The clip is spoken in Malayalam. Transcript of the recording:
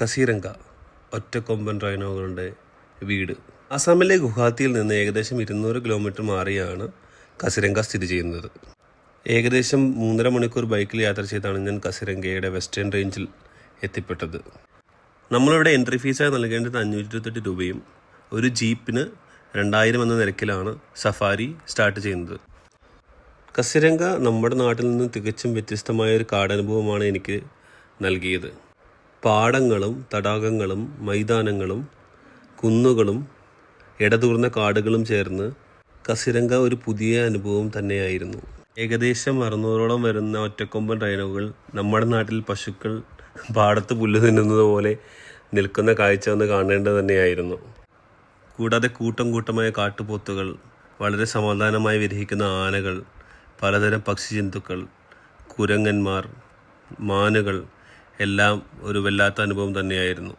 കസീരംഗ ഒറ്റക്കൊമ്പൻ റൈനോകളുടെ വീട്. അസാമിലെ ഗുഹാത്തിയിൽ നിന്ന് ഏകദേശം ഇരുന്നൂറ് കിലോമീറ്റർ മാറിയാണ് കസിരംഗ സ്ഥിതി ചെയ്യുന്നത്. ഏകദേശം മൂന്നര മണിക്കൂർ ബൈക്കിൽ യാത്ര ചെയ്താണ് ഞാൻ കസിരംഗയുടെ വെസ്റ്റേൺ റേഞ്ചിൽ എത്തിപ്പെട്ടത്. നമ്മളിവിടെ എൻട്രി ഫീസായി നൽകേണ്ടത് അഞ്ഞൂറ്റി ഇരുപത്തെട്ട് രൂപയും ഒരു ജീപ്പിന് രണ്ടായിരം എന്ന നിരക്കിലാണ് സഫാരി സ്റ്റാർട്ട് ചെയ്യുന്നത്. കസിരംഗ നമ്മുടെ നാട്ടിൽ നിന്ന് തികച്ചും വ്യത്യസ്തമായ ഒരു കാടനുഭവമാണ് എനിക്ക് നൽകിയത്. പാടങ്ങളും തടാകങ്ങളും മൈതാനങ്ങളും കുന്നുകളും ഇടതൂർന്ന കാടുകളും ചേർന്ന് കസിരംഗ ഒരു പുതിയ അനുഭവം തന്നെയായിരുന്നു. ഏകദേശം അറുന്നൂറോളം വരുന്ന ഒറ്റക്കൊമ്പൻ റൈനോകൾ നമ്മുടെ നാട്ടിൽ പശുക്കൾ പാടത്ത് പുല്ല് തിന്നുന്നത് പോലെ നിൽക്കുന്ന കാഴ്ച ഒന്ന് കാണേണ്ടത് തന്നെയായിരുന്നു. കൂടാതെ കൂട്ടം കൂട്ടമായ കാട്ടുപോത്തുകൾ വളരെ സമാധാനമായി വിരഹിക്കുന്ന ആനകൾ പലതരം പക്ഷിജന്തുക്കൾ കുരങ്ങന്മാർ മാനുകൾ എല്ലാം ഒരു വല്ലാത്ത അനുഭവം തന്നെയായിരുന്നു.